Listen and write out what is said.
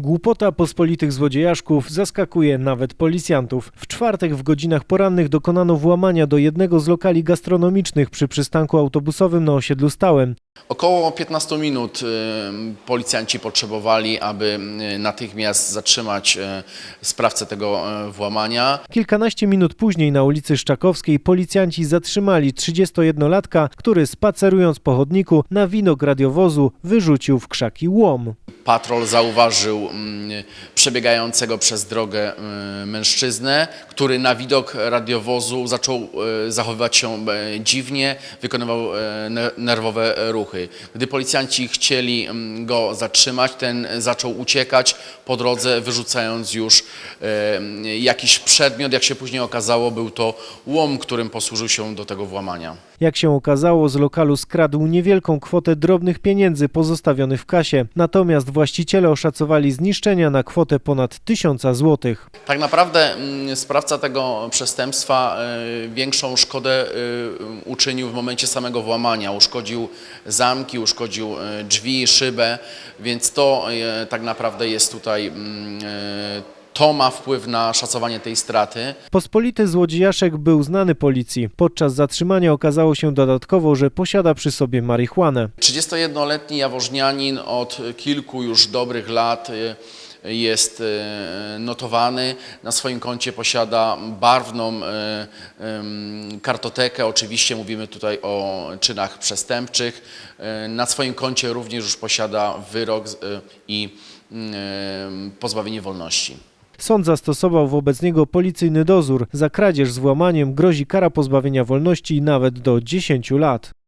Głupota pospolitych złodziejaszków zaskakuje nawet policjantów. W czwartek w godzinach porannych dokonano włamania do jednego z lokali gastronomicznych przy przystanku autobusowym na osiedlu Stałem. Około 15 minut y, policjanci potrzebowali, aby y, natychmiast zatrzymać y, sprawcę tego włamania. Kilkanaście minut później na ulicy Szczakowskiej policjanci zatrzymali 31-latka, który spacerując po chodniku na widok radiowozu wyrzucił w krzaki łom. Patrol zauważył mm, przebiegającego przez drogę y, mężczyznę, który na widok radiowozu zaczął y, zachowywać się e, dziwnie, wykonywał e, ne- nerwowe ruchy. Gdy policjanci chcieli mm, go zatrzymać, ten zaczął uciekać po drodze, wyrzucając już e, jakiś przedmiot. Jak się później okazało, był to łom, którym posłużył się do tego włamania. Jak się okazało, z lokalu skradł niewielką kwotę drobnych pieniędzy pozostawionych w kasie. Natomiast właściciele oszacowali zniszczenia na kwotę ponad 1000 złotych. Tak naprawdę mm, sprawca tego przestępstwa y, większą szkodę y, uczynił w momencie samego włamania. Uszkodził zamki, uszkodził y, drzwi, szybę, więc to tak naprawdę jest tutaj, mm, to ma wpływ na szacowanie tej straty. Pospolity złodziejaszek był znany policji. Podczas zatrzymania okazało się dodatkowo, że posiada przy sobie marihuanę. 31-letni jawożnianin od kilku już dobrych lat y, jest y, notowany. Na swoim koncie posiada barwną y, kartotekę. Oczywiście mówimy tutaj o czynach przestępczych. Na swoim koncie również już posiada wyrok i pozbawienie wolności. Sąd zastosował wobec niego policyjny dozór. Za kradzież z włamaniem grozi kara pozbawienia wolności nawet do 10 lat.